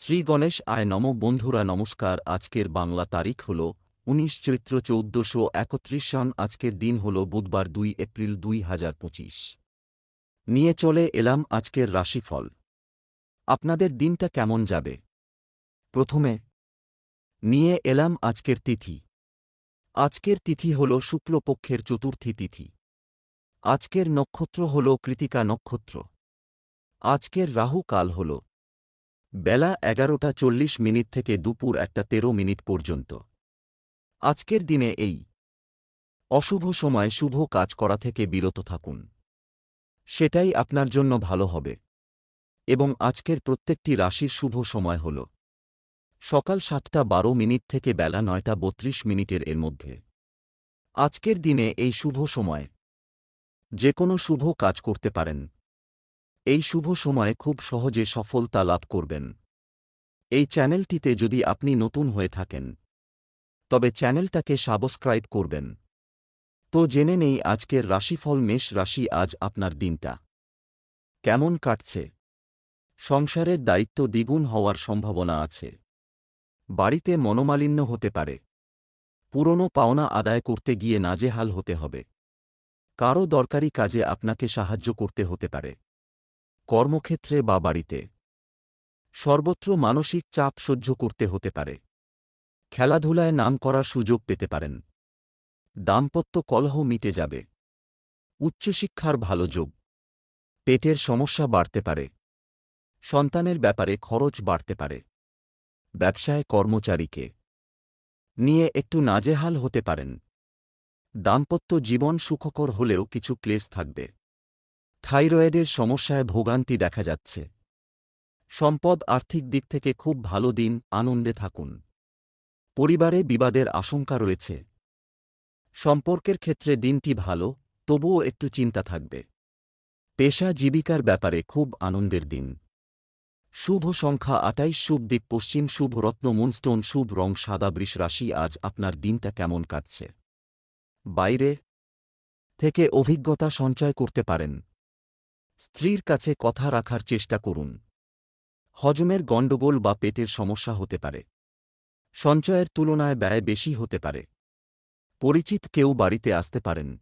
শ্রী গণেশ আয় নম বন্ধুরা, নমস্কার। আজকের বাংলা তারিখ হল উনিশ চৈত্র চৌদ্দশো একত্রিশ সন আজকের দিন হল বুধবার দুই এপ্রিল দুই হাজার পঁচিশ। নিয়ে চলে এলাম আজকের রাশিফল। আপনাদের দিনটা কেমন যাবে? প্রথমে, নিয়ে এলাম আজকের তিথি। আজকের তিথি হল শুক্লপক্ষের চতুর্থী তিথি। আজকের নক্ষত্র হল কৃতিকা নক্ষত্র। আজকের রাহু কাল হল বেলা এগারোটা চল্লিশ মিনিট থেকে দুপুর একটা তেরো মিনিট পর্যন্ত। আজকের দিনে এই। অশুভ সময় শুভ কাজ করা থেকে বিরত থাকুন। সেটাই আপনার জন্য ভালো হবে। এবং আজকের প্রত্যেকটি রাশির শুভ সময় হল। সকাল সাতটা বারো মিনিট থেকে বেলা নয়টা বত্রিশ মিনিটের এর মধ্যে। আজকের দিনে এই শুভ সময়। যে কোনো শুভ কাজ করতে পারেন। এই শুভ সময়ে খুব সহজে সফলতা লাভ করবেন। এই চ্যানেলটিতে যদি আপনি নতুন হয়ে থাকেন, তবে চ্যানেলটাকে সাবস্ক্রাইব করবেন। তো জেনে নেই আজকের রাশিফল মেষ রাশি আজ আপনার দিনটা। কেমন কাটছে? সংসারের দায়িত্ব দ্বিগুণ হওয়ার সম্ভাবনা আছে। বাড়িতে মনোমালিন্য হতে পারে। পুরনো পাওনা আদায় করতে গিয়ে নাজেহাল হতে হবে। কারও দরকারি কাজে আপনাকে সাহায্য করতে হতে পারে। কর্মক্ষেত্রে বা বাড়িতে। সর্বত্র মানসিক চাপ সহ্য করতে হতে পারে। খেলাধুলায় নাম করার সুযোগ পেতে পারেন। দাম্পত্য কলহ মিটে যাবে। উচ্চশিক্ষার ভালো যোগ। পেটের সমস্যা বাড়তে পারে। সন্তানের ব্যাপারে খরচ বাড়তে পারে। ব্যবসায় কর্মচারীকে নিয়ে একটু নাজেহাল হতে পারেন। দাম্পত্য জীবন সুখকর হলেও কিছু ক্লেশ থাকবে। থাইরয়েডের সমস্যায় ভোগান্তি দেখা যাচ্ছে। সম্পদ আর্থিক দিক থেকে খুব ভালো দিন, আনন্দে থাকুন। পরিবারে বিবাদের আশঙ্কা রয়েছে। সম্পর্কের ক্ষেত্রে দিনটি ভালো, তবুও একটু চিন্তা থাকবে। পেশা জীবিকার ব্যাপারে খুব আনন্দের দিন। শুভ সংখ্যা আটাইশ, শুভ দিক পশ্চিম, শুভ রত্ন, মুনস্টোন, শুভ রং, সাদা বৃষ রাশি, আজ আপনার দিনটা কেমন কাটছে? বাইরে থেকে অভিজ্ঞতা সঞ্চয় করতে পারেন। স্ত্রীর কাছে কথা রাখার চেষ্টা করুন। হজমের গণ্ডগোল বা পেটের সমস্যা হতে পারে। সঞ্চয়ের তুলনায় ব্যয় বেশি হতে পারে। পরিচিত কেউ বাড়িতে আসতে পারেন।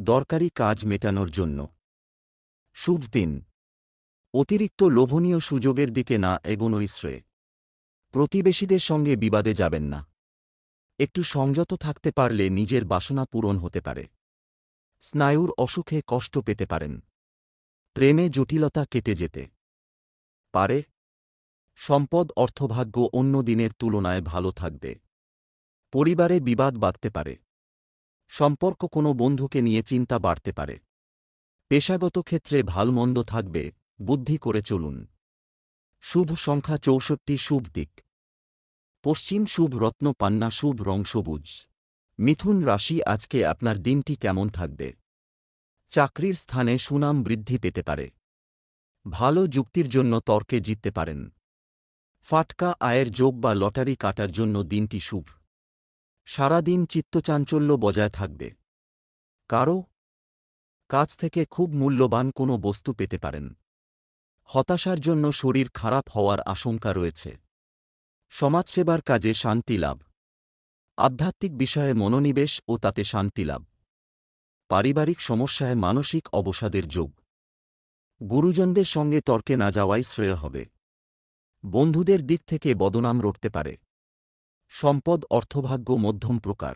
দরকারি কাজ মেটানোর জন্য। শুভ দিন। অতিরিক্ত লোভনীয় সুযোগের দিকে না এগোনোই শ্রেয়। প্রতিবেশীদের সঙ্গে বিবাদে যাবেন না। একটু সংযত থাকতে পারলে নিজের বাসনা পূরণ হতে পারে। স্নায়ুর অসুখে কষ্ট পেতে পারেন। প্রেমে জটিলতা কেটে যেতে পারে। সম্পদ, অর্থভাগ্য অন্য দিনের তুলনায় ভালো থাকবে। পরিবারে বিবাদ বাড়তে পারে। সম্পর্ক কোনো বন্ধুকে নিয়ে চিন্তা বাড়তে পারে। পেশাগত ক্ষেত্রে ভালমন্দ থাকবে, বুদ্ধি করে চলুন। শুভ সংখ্যা চৌষট্টি, শুভ দিক। পশ্চিম শুভ রত্ন, পান্না শুভ রং সবুজ। মিথুন রাশি, আজকে আপনার দিনটি কেমন থাকবে? চাকরির স্থানে সুনাম বৃদ্ধি পেতে পারে। ভালো যুক্তির জন্য তর্কে জিততে পারেন। ফাটকা, আয়ের যোগ বা লটারি কাটার জন্য দিনটি শুভ। সারাদিন চিত্তচাঞ্চল্য বজায় থাকবে। কারও কাছ থেকে খুব মূল্যবান কোনো বস্তু পেতে পারেন। হতাশার জন্য শরীর খারাপ হওয়ার আশঙ্কা রয়েছে। সমাজসেবার কাজে শান্তি লাভ। আধ্যাত্মিক বিষয়ে মনোনিবেশ ও তাতে শান্তি লাভ। পারিবারিক সমস্যায় মানসিক অবসাদের যোগ। গুরুজনদের সঙ্গে তর্কে না যাওয়াই শ্রেয় হবে। বন্ধুদের দিক থেকে বদনাম রটতে পারে। সম্পদ, অর্থভাগ্য মধ্যম প্রকার।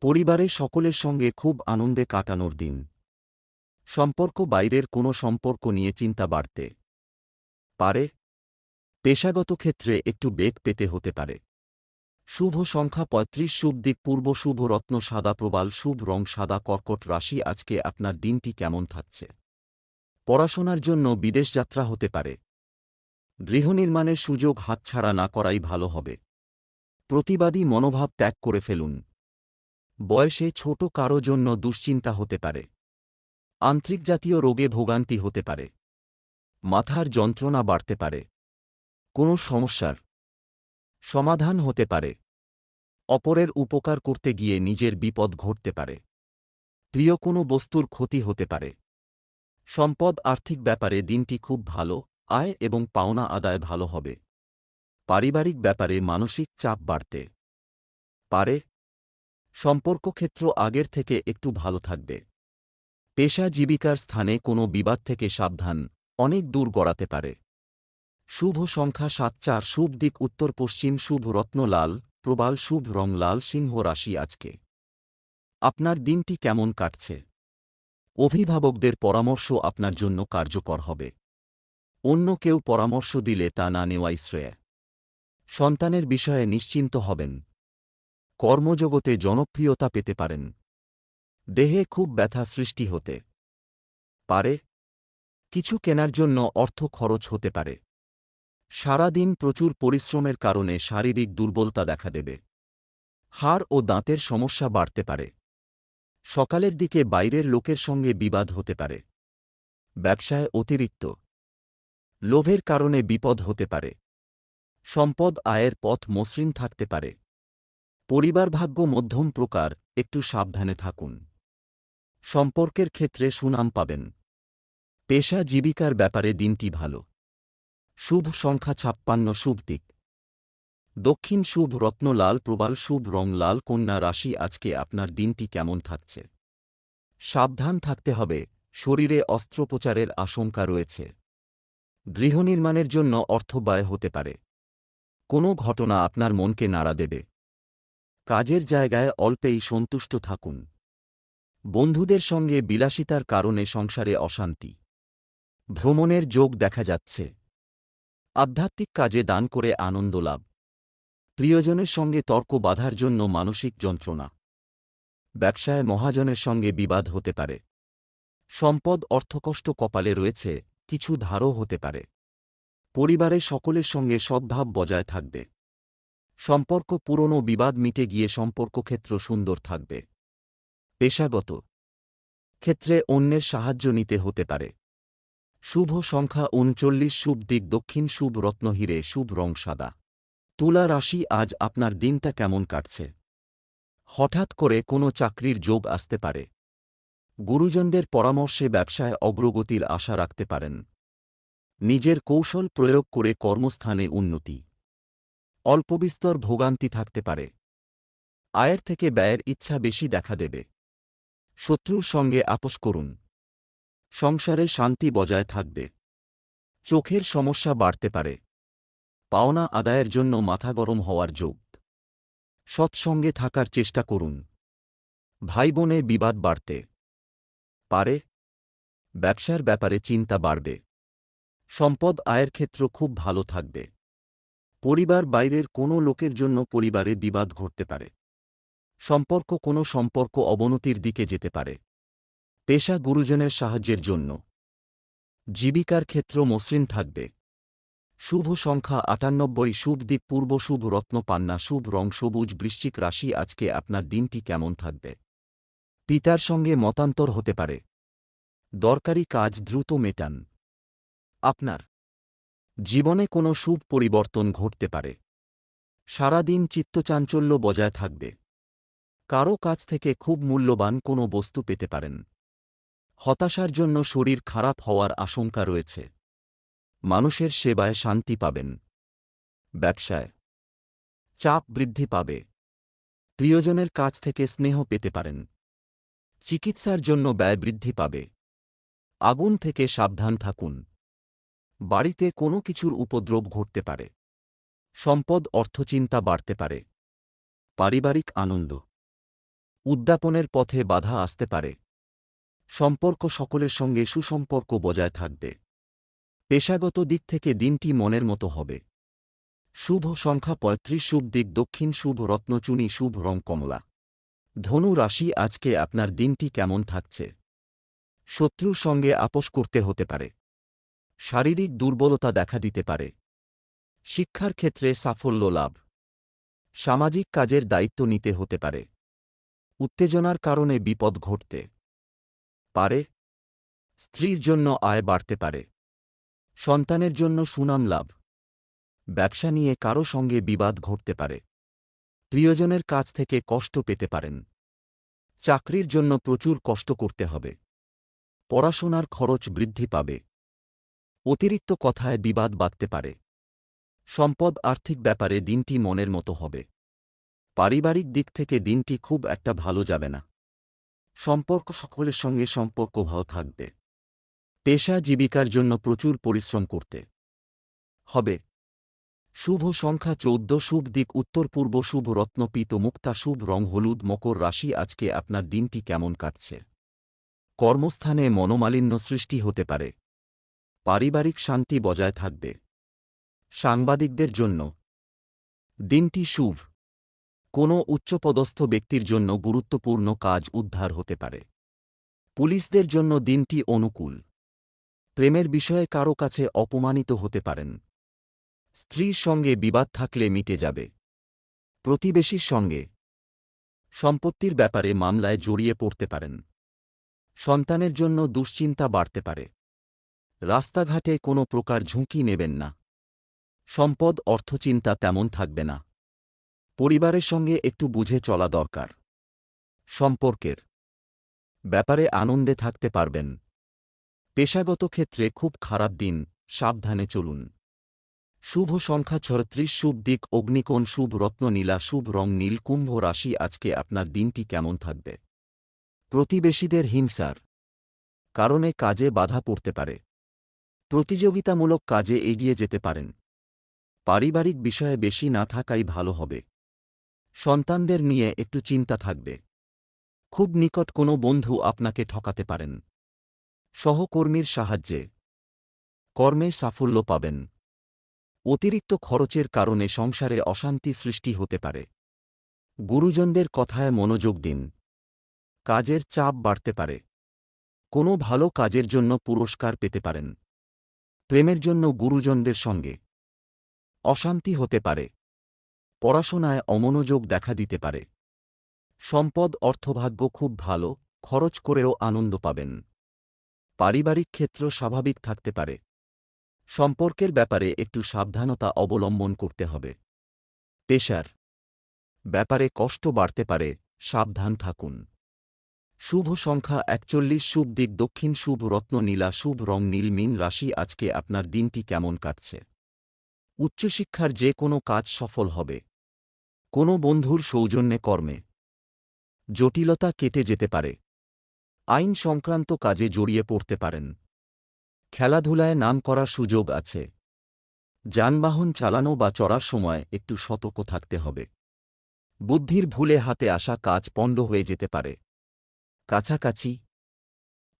পরিবারে সকলের সঙ্গে খুব আনন্দে কাটানোর দিন। সম্পর্ক বাইরের কোনো সম্পর্ক নিয়ে চিন্তা বাড়তে পারে। পেশাগত ক্ষেত্রে একটু বেগ পেতে হতে পারে। শুভ সংখ্যা পঁয়ত্রিশ, শুভ দিক পূর্ব, শুভ রত্ন, সাদা প্রবাল, শুভ রং, সাদা কর্কট রাশি, আজকে আপনার দিনটি কেমন থাকছে? পড়াশোনার জন্য বিদেশ যাত্রা হতে পারে। গৃহনির্মাণের সুযোগ হাতছাড়া না করাই ভালো হবে। প্রতিবাদী মনোভাব ত্যাগ করে ফেলুন। বয়সে ছোট কারও জন্য দুশ্চিন্তা হতে পারে। আন্ত্রিক জাতীয় রোগে ভোগান্তি হতে পারে। মাথার যন্ত্রণা বাড়তে পারে। কোনো সমস্যার সমাধান হতে পারে। অপরের উপকার করতে গিয়ে নিজের বিপদ ঘটতে পারে। প্রিয় কোনো বস্তুর ক্ষতি হতে পারে। সম্পদ আর্থিক ব্যাপারে দিনটি খুব ভালো, আয় এবং পাওনা আদায় ভালো হবে। পারিবারিক ব্যাপারে মানসিক চাপ বাড়তে পারে। সম্পর্ক ক্ষেত্র আগের থেকে একটু ভালো থাকবে। পেশা জীবিকার স্থানে কোনো বিবাদ থেকে সাবধান, অনেক দূর গড়াতে পারে। শুভ সংখ্যা সাত চার, শুভ দিক উত্তর পশ্চিম, শুভ রত্নলাল প্রবাল, শুভ রং লাল, সিংহ রাশি আজকে। আপনার দিনটি কেমন কাটছে? অভিভাবকদের পরামর্শ আপনার জন্য কার্যকর হবে। অন্য কেউ পরামর্শ দিলে তা না নেওয়াই শ্রেয়। সন্তানের বিষয়ে নিশ্চিন্ত হবেন। কর্মজগতে জনপ্রিয়তা পেতে পারেন। দেহে খুব ব্যথা সৃষ্টি হতে পারে। কিছু কেনার জন্য অর্থ খরচ হতে পারে। সারাদিন প্রচুর পরিশ্রমের কারণে শারীরিক দুর্বলতা দেখা দেবে। হাড় ও দাঁতের সমস্যা বাড়তে পারে। সকালের দিকে বাইরের লোকের সঙ্গে বিবাদ হতে পারে। ব্যবসায় অতিরিক্ত। লোভের কারণে বিপদ হতে পারে। সম্পদ আয়ের পথ মসৃণ থাকতে পারে। পরিবার ভাগ্য মধ্যম প্রকার, একটু সাবধানে থাকুন। সম্পর্কের ক্ষেত্রে সুনাম পাবেন। পেশা জীবিকার ব্যাপারে দিনটি ভালো। শুভ সংখ্যা ছাপ্পান্ন শুভ দিক। দক্ষিণ শুভ রত্নলাল, প্রবাল শুভ রং লাল কন্যা রাশি, আজকে আপনার দিনটি কেমন থাকছে? সাবধান থাকতে হবে, শরীরে অস্ত্রোপচারের আশঙ্কা রয়েছে। গৃহনির্মাণের জন্য অর্থ ব্যয় হতে পারে। কোনো ঘটনা আপনার মনকে নাড়া দেবে। কাজের জায়গায় অল্পেই সন্তুষ্ট থাকুন। বন্ধুদের সঙ্গে বিলাসিতার কারণে সংসারে অশান্তি। ভ্রমণের যোগ দেখা যাচ্ছে। আধ্যাত্মিক কাজে দান করে আনন্দ লাভ। প্রিয়জনের সঙ্গে তর্ক বাধার জন্য মানসিক যন্ত্রণা। ব্যবসায় মহাজনের সঙ্গে বিবাদ হতে পারে। সম্পদ অর্থকষ্ট কপালে রয়েছে, কিছু ধারও হতে পারে। পরিবারে সকলের সঙ্গে সদ্ভাব বজায় থাকবে। সম্পর্ক পুরনো বিবাদ মিটে গিয়ে সম্পর্ক ক্ষেত্র সুন্দর থাকবে। পেশাগত ক্ষেত্রে অন্যের সাহায্য নিতে হতে পারে। শুভ সংখ্যা উনচল্লিশ, শুভ দিক দক্ষিণ, শুভ রত্নহীরে শুভ রং সাদা। তুলা রাশি আজ আপনার দিনটা কেমন কাটছে? হঠাৎ করে কোনো চাকরির যোগ আসতে পারে। গুরুজনদের পরামর্শে ব্যবসায় অগ্রগতির আশা রাখতে পারেন। নিজের কৌশল প্রয়োগ করে কর্মস্থানে উন্নতি। অল্পবিস্তর ভোগান্তি থাকতে পারে। আয়ের থেকে ব্যয়ের ইচ্ছা বেশি দেখা দেবে। শত্রুর সঙ্গে আপোষ করুন। সংসারে শান্তি বজায় থাকবে। চোখের সমস্যা বাড়তে পারে। পাওনা আদায়ের জন্য মাথা গরম হওয়ার যোগ। সৎসঙ্গে থাকার চেষ্টা করুন। ভাই বোনে বিবাদ বাড়তে পারে। ব্যবসার ব্যাপারে চিন্তা বাড়বে। সম্পদ আয়ের ক্ষেত্র খুব ভালো থাকবে। পরিবার বাইরের কোনো লোকের জন্য পরিবারে বিবাদ ঘটতে পারে। সম্পর্ক কোনো সম্পর্ক অবনতির দিকে যেতে পারে। পেশা গুরুজনের সাহায্যের জন্য। জীবিকার ক্ষেত্র মসৃণ থাকবে। শুভ সংখ্যা আটানব্বই, শুভ দিক পূর্ব, শুভ রত্ন পান্না, শুভ রং, সবুজ, বৃশ্চিক রাশি, আজকে আপনার দিনটি কেমন থাকবে? পিতার সঙ্গে মতান্তর হতে পারে। দরকারি কাজ দ্রুত মেটান। আপনার জীবনে কোনো শুভ পরিবর্তন ঘটতে পারে। সারাদিন চিত্তচাঞ্চল্য বজায় থাকবে। কারও কাছ থেকে খুব মূল্যবান কোনো বস্তু পেতে পারেন। হতাশার জন্য শরীর খারাপ হওয়ার আশঙ্কা রয়েছে। মানুষের সেবায় শান্তি পাবেন। ব্যবসায় চাপ বৃদ্ধি পাবে। প্রিয়জনের কাছ থেকে স্নেহ পেতে পারেন। চিকিৎসার জন্য ব্যয় বৃদ্ধি পাবে। আগুন থেকে সাবধান থাকুন। বাড়িতে কোনো কিছুর উপদ্রব ঘটতে পারে। সম্পদ অর্থচিন্তা বাড়তে পারে। পারিবারিক আনন্দ। উদ্যাপনের পথে বাধা আসতে পারে। সম্পর্ক সকলের সঙ্গে সুসম্পর্ক বজায় থাকবে। পেশাগত দিক থেকে দিনটি মনের মতো হবে। শুভ সংখ্যা পঁয়ত্রিশ, শুভ দিক দক্ষিণ, শুভ রত্নচুনি শুভ রং কমলা। ধনু রাশি, আজকে আপনার দিনটি কেমন থাকছে? শত্রুর সঙ্গে আপোষ করতে হতে পারে। শারীরিক দুর্বলতা দেখা দিতে পারে। শিক্ষার ক্ষেত্রে সাফল্য লাভ। সামাজিক কাজের দায়িত্ব নিতে হতে পারে। উত্তেজনার কারণে বিপদ ঘটতে। পারে, স্ত্রীর জন্য আয় বাড়তে পারে, সন্তানের জন্য সুনাম লাভ, ব্যবসা নিয়ে কারও সঙ্গে বিবাদ ঘটতে পারে, প্রিয়জনের কাছ থেকে কষ্ট পেতে পারেন, চাকরির জন্য প্রচুর কষ্ট করতে হবে, পড়াশোনার খরচ বৃদ্ধি পাবে, অতিরিক্ত কথায় বিবাদ বাঁধতে পারে, সম্পদ আর্থিক ব্যাপারে দিনটি মনের মতো হবে, পারিবারিক দিক থেকে দিনটি খুব একটা ভালো যাবে না। সম্পর্ক সকলের সঙ্গে সম্পর্ক ভালো থাকবে। পেশা জীবিকার জন্য প্রচুর পরিশ্রম করতে হবে। শুভ সংখ্যা চৌদ্দ, শুভ দিক উত্তর পূর্ব, শুভ রত্নপিত মুক্তা, শুভ রং হলুদ, মকর রাশি, আজকে আপনার দিনটি কেমন কাটছে? কর্মস্থানে মনোমালিন্য সৃষ্টি হতে পারে। পারিবারিক শান্তি বজায় থাকবে। সাংবাদিকদের জন্য। দিনটি শুভ। কোনো উচ্চপদস্থ ব্যক্তির জন্য গুরুত্বপূর্ণ কাজ উদ্ধার হতে পারে। পুলিশদের জন্য দিনটি অনুকূল। প্রেমের বিষয়ে কারও কাছে অপমানিত হতে পারেন। স্ত্রীর সঙ্গে বিবাদ থাকলে মিটে যাবে। প্রতিবেশীর সঙ্গে সম্পত্তির ব্যাপারে মামলায় জড়িয়ে পড়তে পারেন। সন্তানের জন্য দুশ্চিন্তা বাড়তে পারে। রাস্তাঘাটে কোনো প্রকার ঝুঁকি নেবেন না। সম্পদ, অর্থচিন্তা তেমন থাকবে না। পরিবারের সঙ্গে একটু বুঝে চলা দরকার। সম্পর্কের ব্যাপারে আনন্দে থাকতে পারবেন। পেশাগত ক্ষেত্রে খুব খারাপ দিন, সাবধানে চলুন। শুভ সংখ্যা ছত্রিশ, শুভ দিক অগ্নিকোণ, শুভ রত্ন নীলা, শুভ রং নীল, কুম্ভ রাশি, আজকে আপনার দিনটি কেমন থাকবে? প্রতিবেশীদের হিংসার কারণে কাজে বাধা পড়তে পারে। প্রতিযোগিতামূলক কাজে এগিয়ে যেতে পারেন। পারিবারিক বিষয়ে বেশি না থাকাই ভালো হবে। সন্তানদের নিয়ে একটু চিন্তা থাকবে। খুব নিকট কোনো বন্ধু আপনাকে ঠকাতে পারেন। সহকর্মীর সাহায্যে। কর্মে সাফল্য পাবেন। অতিরিক্ত খরচের কারণে সংসারে অশান্তি সৃষ্টি হতে পারে। গুরুজনদের কথায় মনোযোগ দিন। কাজের চাপ বাড়তে পারে। কোনো ভালো কাজের জন্য পুরস্কার পেতে পারেন। প্রেমের জন্য গুরুজনদের সঙ্গে। অশান্তি হতে পারে। পড়াশোনায় অমনোযোগ দেখা দিতে পারে। সম্পদ অর্থভাগ্য খুব ভালো, খরচ করেও আনন্দ পাবেন। পারিবারিক ক্ষেত্র স্বাভাবিক থাকতে পারে। সম্পর্কের ব্যাপারে একটু সাবধানতা অবলম্বন করতে হবে। পেশার ব্যাপারে কষ্ট বাড়তে পারে, সাবধান থাকুন। শুভ সংখ্যা একচল্লিশ, শুভ দিক দক্ষিণ, শুভ রত্ন নীলা, শুভ রং নীল, মিন রাশি, আজকে আপনার দিনটি কেমন কাটছে? উচ্চশিক্ষার যে কোনো কাজ সফল হবে। কোনো বন্ধুর সৌজন্যে কর্মে। জটিলতা কেটে যেতে পারে। আইন সংক্রান্ত কাজে জড়িয়ে পড়তে পারেন। খেলাধুলায় নাম করার সুযোগ আছে। যানবাহন চালানো বা চড়ার সময় একটু সতর্ক থাকতে হবে। বুদ্ধির ভুলে হাতে আসা কাজ পণ্ড হয়ে যেতে পারে। কাছাকাছি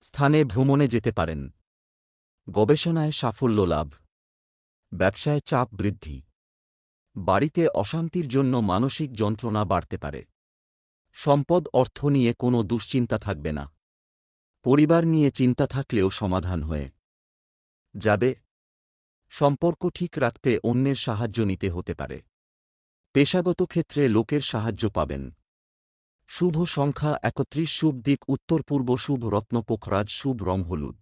স্থানে ভ্রমণে যেতে পারেন। গবেষণায় সাফল্য লাভ। ব্যবসায় চাপ বৃদ্ধি। বাড়িতে অশান্তির জন্য মানসিক যন্ত্রণা বাড়তে পারে। সম্পদ, অর্থ নিয়ে কোনো দুশ্চিন্তা থাকবে না। পরিবার নিয়ে চিন্তা থাকলেও সমাধান হয়ে যাবে। সম্পর্ক ঠিক রাখতে অন্যের সাহায্য নিতে হতে পারে। পেশাগত ক্ষেত্রে লোকের সাহায্য পাবেন। শুভ সংখ্যা একত্রিশ, শুভ দিক উত্তর পূর্ব শুভ রত্ন, পোখরাজ, শুভ রং হলুদ।